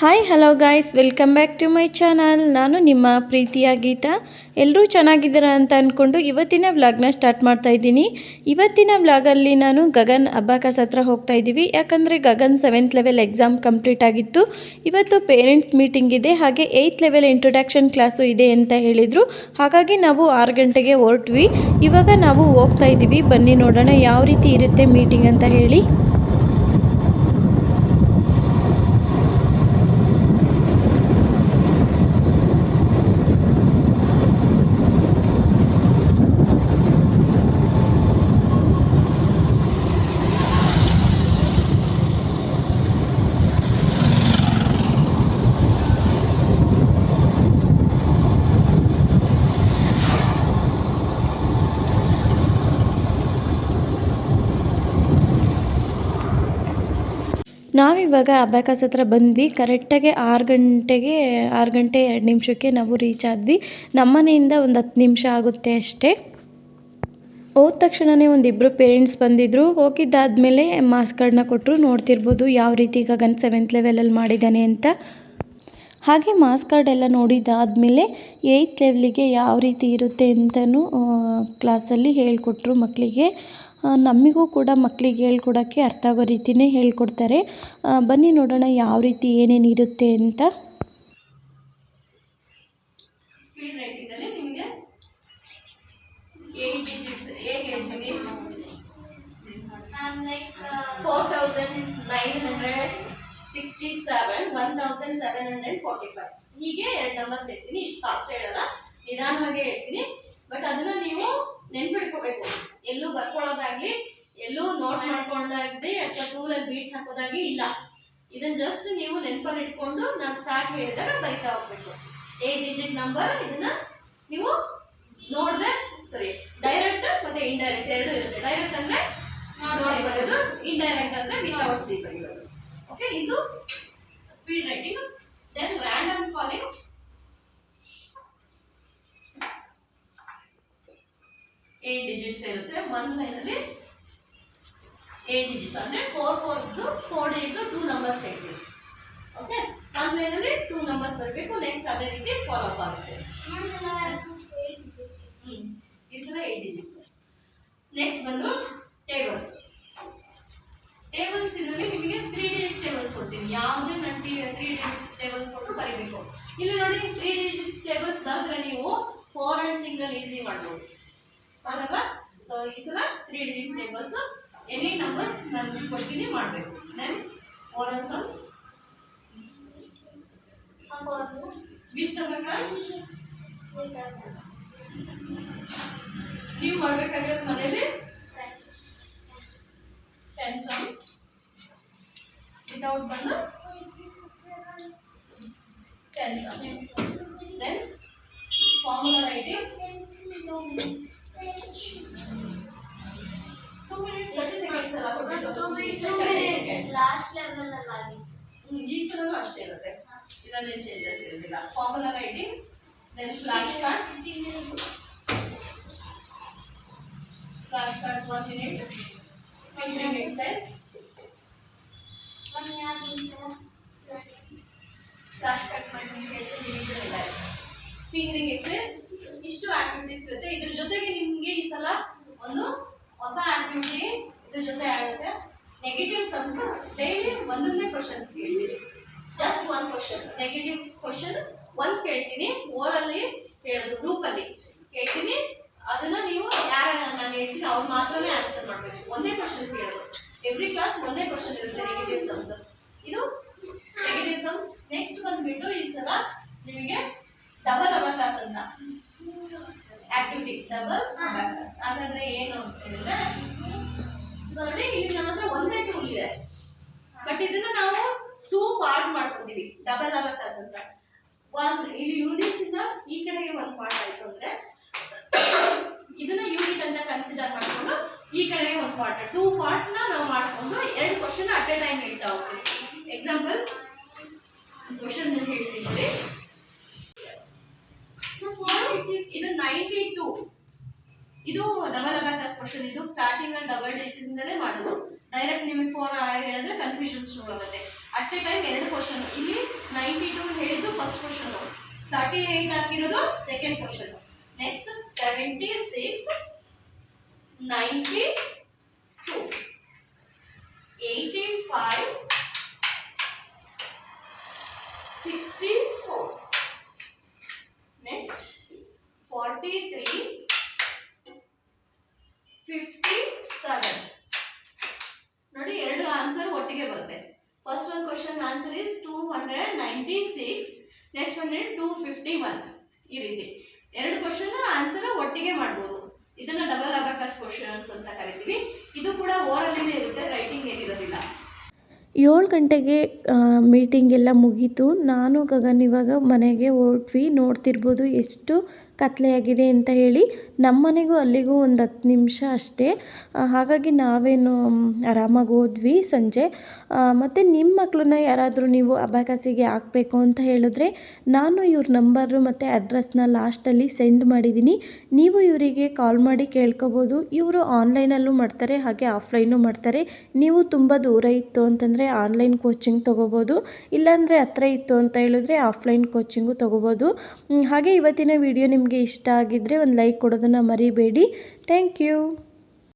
Hi hello guys welcome back to my channel ನಾನು ನಿಮ್ಮ ಪ್ರೀತಿಯ ಗೀತಾ. ಎಲ್ಲರೂ ಚೆನ್ನಾಗಿದ್ದೀರಾ ಅಂತ ಅಂದ್ಕೊಂಡು ಇವತ್ತಿನ ವ್ಲಾಗ್ನ ಸ್ಟಾರ್ಟ್ ಮಾಡ್ತಾ ಇದ್ದೀನಿ. ಇವತ್ತಿನ ವ್ಲಾಗಲ್ಲಿ ನಾನು ಗಗನ್ ಅಬ್ಬಾಕಸ್ ಹತ್ರ ಹೋಗ್ತಾ ಇದ್ದೀವಿ. ಯಾಕಂದರೆ Gagan seventh level exam complete ಆಗಿತ್ತು. ಇವತ್ತು ಪೇರೆಂಟ್ಸ್ ಮೀಟಿಂಗ್ ಇದೆ. ಹಾಗೆ ಏಯ್ತ್ ಲೆವೆಲ್ ಇಂಟ್ರೊಡಕ್ಷನ್ ಕ್ಲಾಸು ಇದೆ ಅಂತ ಹೇಳಿದರು. ಹಾಗಾಗಿ ನಾವು ಆರು ಗಂಟೆಗೆ ಹೊರಟ್ವಿ. ಇವಾಗ ನಾವು ಹೋಗ್ತಾ ಇದ್ದೀವಿ. ಬನ್ನಿ ನೋಡೋಣ ಯಾವ ರೀತಿ ಇರುತ್ತೆ ಮೀಟಿಂಗ್ ಅಂತ ಹೇಳಿ. ನಾವಿವಾಗ ಅಬ್ಯಾಕಸ್ ಹತ್ರ ಬಂದ್ವಿ. ಕರೆಕ್ಟಾಗಿ ಆರು ಗಂಟೆಗೆ, ಆರು ಗಂಟೆ ಎರಡು ನಿಮಿಷಕ್ಕೆ ನಾವು ರೀಚ್ ಆದ್ವಿ. ನಮ್ಮನೆಯಿಂದ ಒಂದು ಹತ್ತು ನಿಮಿಷ ಆಗುತ್ತೆ ಅಷ್ಟೇ. ಹೋದ ತಕ್ಷಣವೇ ಒಂದಿಬ್ಬರು ಪೇರೆಂಟ್ಸ್ ಬಂದಿದ್ದರು ಹೋಗಿದ್ದಾದಮೇಲೆ ಮಾಸ್ಕ್ಗಳನ್ನ ಕೊಟ್ಟರು ನೋಡ್ತಿರ್ಬೋದು ಯಾವ ರೀತಿ ಗಗನ್ ಸೆವೆಂತ್ ಲೆವೆಲಲ್ಲಿ ಮಾಡಿದ್ದಾನೆ ಅಂತ. ಹಾಗೆ ಮಾಸ್ ಕಾರ್ಡ್ ಎಲ್ಲ ನೋಡಿದ್ದಾದಮೇಲೆ ಏಯ್ತ್ ಲೆವೆಲಿಗೆ ಯಾವ ರೀತಿ ಇರುತ್ತೆ ಅಂತಲೂ ಕ್ಲಾಸಲ್ಲಿ ಹೇಳಿಕೊಟ್ರು ಮಕ್ಕಳಿಗೆ. ನಮಗೂ ಕೂಡ ಮಕ್ಕಳಿಗೆ ಹೇಳ್ಕೊಡೋಕ್ಕೆ ಅರ್ಥ ಆಗೋ ರೀತಿಯೇ ಹೇಳ್ಕೊಡ್ತಾರೆ. ಬನ್ನಿ ನೋಡೋಣ ಯಾವ ರೀತಿ ಏನೇನು ಇರುತ್ತೆ ಅಂತ. Four thousand nine hundred sixty seven one thousand seven hundred forty five ಹೀಗೆ ಎರಡು ನಂಬರ್ಸ್ ಹೇಳ್ತೀನಿ. ಇಷ್ಟು ಫಾಸ್ಟ್ ಹೇಳಲ್ಲ. ನಿಧಾನವಾಗಿ ಹೇಳ್ತೀನಿ. ಬಟ್ ಅದನ್ನ ನೀವು ನೆನ್ಪಿಡ್ಕೋಬೇಕು ಎಲ್ಲೂ ಬರ್ಕೊಳ್ಳೋದಾಗ್ಲಿ, ಎಲ್ಲೂ ನೋಟ್ ಮಾಡ್ಕೊಂಡಾಗ್ಲಿ, ಅಥವಾ ಟೂಲಲ್ಲಿ ಬೀಡ್ಸ್ ಹಾಕೋದಾಗ್ಲಿ ಇಲ್ಲ. ಇದನ್ನ ಜಸ್ಟ್ ನೀವು ನೆನಪಲ್ಲಿ ಇಟ್ಕೊಂಡು ನಾನು ಸ್ಟಾರ್ಟ್ ಹೇಳಿದಾಗ ಬರಿತಾ ಹೋಗ್ಬೇಕು. ಏಟ್ ಡಿಜಿಟ್ ನಂಬರ್ ಇದನ್ನ ನೀವು ನೋಡದೆ ಸಾರಿ ಡೈರೆಕ್ಟ್ ಮತ್ತೆ ಇಂಡೈರೆಕ್ಟ್ ಎರಡು ಇರುತ್ತೆ. ಡೈರೆಕ್ಟ್ ಅಂದ್ರೆ ನೋಡಿ ಬರೋದು ಇಂಡೈರೆಕ್ಟ್ ಅಂದ್ರೆ ವಿತೌಟ್ ಸಿ ಬರೆಯೋದು. ಓಕೆ ಇದು speed writing then random calling eight digits ಇರುತ್ತೆ. ಒಂದು ಲೈನಲ್ಲಿ ಏಟ್ ಡಿಜಿಟ್ಸ್ ಅಂದ್ರೆ four four four digit two numbers ಹೇಳ್ತೀವಿ. ಓಕೆ ಒಂದು ಲೈನಲ್ಲಿ ಟೂ ನಂಬರ್ಸ್ ಬರಬೇಕು. ನೆಕ್ಸ್ಟ್ ಅದೇ ರೀತಿ ಫಾಲೋ ಅಪ್ ಆಗುತ್ತೆ ಹ್ಮ್ ಈ ಸಲ ಏಟ್ ಡಿಜಿಟ್ಸ್ ನೆಕ್ಸ್ಟ್ ಬಂದು ಟೇಬಲ್ಸ್ ಟೇಬಲ್ಸ್ ಇದರಲ್ಲಿ ನಿಮಗೆ ತ್ರೀ ಡಿಜಿಟ್ ಟೇಬಲ್ಸ್ ಕೊಡ್ತೀನಿ ಯಾವುದೇ ನಾನು ಟಿ ತ್ರೀ ಡಿಜಿಟ್ ಟೇಬಲ್ಸ್ ಕೊಟ್ಟು ಬರೀಬೇಕು ಇಲ್ಲಿ ನೋಡಿ ತ್ರೀ ಡಿಜಿಟ್ ಟೇಬಲ್ಸ್ ಬರೆದ್ರೆ ನೀವು ಫೋರ್ ಅಂಡ್ ಸಿಂಗಲ್ ಈಸಿ ಮಾಡ್ಬೋದು ಹೌದಲ್ವಾ ಸೊ ಈ ಸಲ three digit tables any numbers ನಾನು ಕೊಡ್ತೀನಿ, ಮಾಡಬೇಕು. Then oral sums with abacus ನೀವು ಮಾಡ್ಬೇಕಾಗಿರೋದು ಮನೇಲಿ ಟೆನ್ ಸಮ್ಸ್ ವಿತೌಟ್ ಬಂದು? Ten sums then formula writing two minutes thirty seconds ಎಲ್ಲ ಕೊಡಬೇಕು two minutes thirty seconds last level ಅಲ್ಲಿ ಈ ಸಲನೂ ಅಷ್ಟೇ ಇರುತ್ತೆ ಇದರಲ್ಲಿ ಚೇಂಜಸ್ ಇರೋದಿಲ್ಲ formula writing then flash cards flash cards one minute fingering exercise flash cards multiplication division ಇಲ್ಲ finger ring exercise ಇಷ್ಟು ಇದ್ರ ಜೊತೆಗೆ ನಿಮಗೆ ಈ ಸಲ ಒಂದು ಹೊಸ ಆಕ್ಟಿವಿಟಿ ಇದ್ರ ಜೊತೆ ಆಗುತ್ತೆ. ನೆಗೆಟಿವ್ ಸಮ್ಸ್ ಡೈಲಿ ಒಂದೊಂದೇ ಕ್ವಶನ್ಸ್ ಕೇಳ್ತೀನಿ. Just one question negative question ಒಂದು ಕೇಳ್ತೀನಿ. ಓರಲ್ಲಿ ಕೇಳೋದು ಗ್ರೂಪಲ್ಲಿ ಕೇಳ್ತೀನಿ. ಅದನ್ನ ನೀವು ಯಾರ ನಾನು ಹೇಳ್ತೀನಿ, ಅವ್ರು ಮಾತ್ರನೇ ಆನ್ಸರ್ ಮಾಡಬೇಕು. ಒಂದೇ ಕ್ವಶನ್ ಕೇಳೋದು. ಎವ್ರಿ ಕ್ಲಾಸ್ ಒಂದೇ ಕ್ವಶನ್ ಇರುತ್ತೆ. ಕನ್ಸಿಡರ್ ಮಾಡಿಕೊಂಡು ಈ ಕಡೆಗೆ ಒಂದು ಪಾರ್ಟ್ ಟೂ ಪಾರ್ಟ್ನ ನಾವು ಮಾಡಿಕೊಂಡು ಎರಡು ಕ್ವಶನ್ ಅಟ್ ಎ ಟೈಮ್ ಹೇಳ್ತಾ ಹೋಗ್ತೀವಿ. ಎಕ್ಸಾಂಪಲ್ ಕ್ವಶನ್ ಹೇಳ್ತೀನಿ ಇದು ನೈಂಟಿ ಟೂ ಇದು ಡಬಲ್ ಅಬಾಕಸ್ ಕ್ವಶನ್ ಇದು ಸ್ಟಾರ್ಟಿಂಗ್ ಅಲ್ಲಿ ಡಬಲ್ ಇಂದಲೇ ಮಾಡೋದು. ಡೈರೆಕ್ಟ್ ನಿಮಗೆ ಫೋರ್ ಹೇಳಿದ್ರೆ ಕನ್ಫ್ಯೂಷನ್ ಶುರು ಆಗುತ್ತೆ ಅಟ್ ಎ ಟೈಮ್ ಎರಡು ಕ್ವಶನ್ ಇಲ್ಲಿ ನೈಂಟಿ ಟೂ ಹೇಳಿದ್ದು ಫಸ್ಟ್ ಕ್ವಶನ್ ತರ್ಟಿ ಏಟ್ ಹಾಕಿರೋದು second question next seventy six ninety two eighty five sixty four next forty three fifty seven ನೋಡಿ ಎರಡು ಆನ್ಸರ್ ಒಟ್ಟಿಗೆ ಬರುತ್ತೆ. First one question answer is two hundred ninety six next one two fifty one ಈ ರೀತಿ. ಎರಡು question answer ಒಟ್ಟಿಗೆ ಮಾಡ್ಬೋದು ಇದನ್ನ ಡಬಲ್ ಕ್ವಶನ್ಸ್ ಅಂತ ಕರಿತೀವಿ. ಇದು ಕೂಡ ಓರಲ್ಲಿನೇ ಇರುತ್ತೆ ರೈಟಿಂಗ್ ಏನಿರೋದಿಲ್ಲ. ಏಳು ಗಂಟೆಗೆ ಮೀಟಿಂಗ್ ಎಲ್ಲ ಮುಗೀತು. ನಾನು ಗಗನ್ ಇವಾಗ ಮನೆಗೆ ಹೊರಟ್ವಿ. ನೋಡ್ತಿರ್ಬೋದು ಎಷ್ಟು ಕತ್ಲೆಯಾಗಿದೆ ಅಂತ ಹೇಳಿ ನಮ್ಮ ಮನೆಗೂ ಅಲ್ಲಿಗೂ ಒಂದು ಹತ್ತು ನಿಮಿಷ ಅಷ್ಟೇ. ಹಾಗಾಗಿ ನಾವೇನು ಆರಾಮಾಗಿ ಹೋದ್ವಿ ಸಂಜೆ. ಮತ್ತು ನಿಮ್ಮ ಮಕ್ಕಳನ್ನ ಯಾರಾದರೂ ನೀವು ಅಬಕಾಸಿಗೆ ಹಾಕಬೇಕು ಅಂತ ಹೇಳಿದ್ರೆ ನಾನು ಇವ್ರ ನಂಬರು ಮತ್ತು ಅಡ್ರೆಸ್ನ ಲಾಸ್ಟಲ್ಲಿ ಸೆಂಡ್ ಮಾಡಿದ್ದೀನಿ. ನೀವು ಇವರಿಗೆ ಕಾಲ್ ಮಾಡಿ ಕೇಳ್ಕೊಬೋದು. ಇವರು ಆನ್ಲೈನಲ್ಲೂ ಮಾಡ್ತಾರೆ, ಹಾಗೆ ಆಫ್ಲೈನು ಮಾಡ್ತಾರೆ. ನೀವು ತುಂಬ ದೂರ ಇತ್ತು ಅಂತಂದರೆ ಆನ್ಲೈನ್ ಕೋಚಿಂಗ್ ತೊಗೋಬೋದು. ಇಲ್ಲಾಂದರೆ ಹತ್ರ ಇತ್ತು ಅಂತ ಹೇಳಿದ್ರೆ ಆಫ್ಲೈನ್ ಕೋಚಿಂಗು ತೊಗೋಬೋದು. ಹಾಗೆ ಇವತ್ತಿನ ವಿಡಿಯೋ ನಿಮಗೆ ಇಷ್ಟ ಆಗಿದ್ದರೆ ಒಂದು ಲೈಕ್ ಕೊಡೋದನ್ನು ಮರಿಬೇಡಿ. Thank you.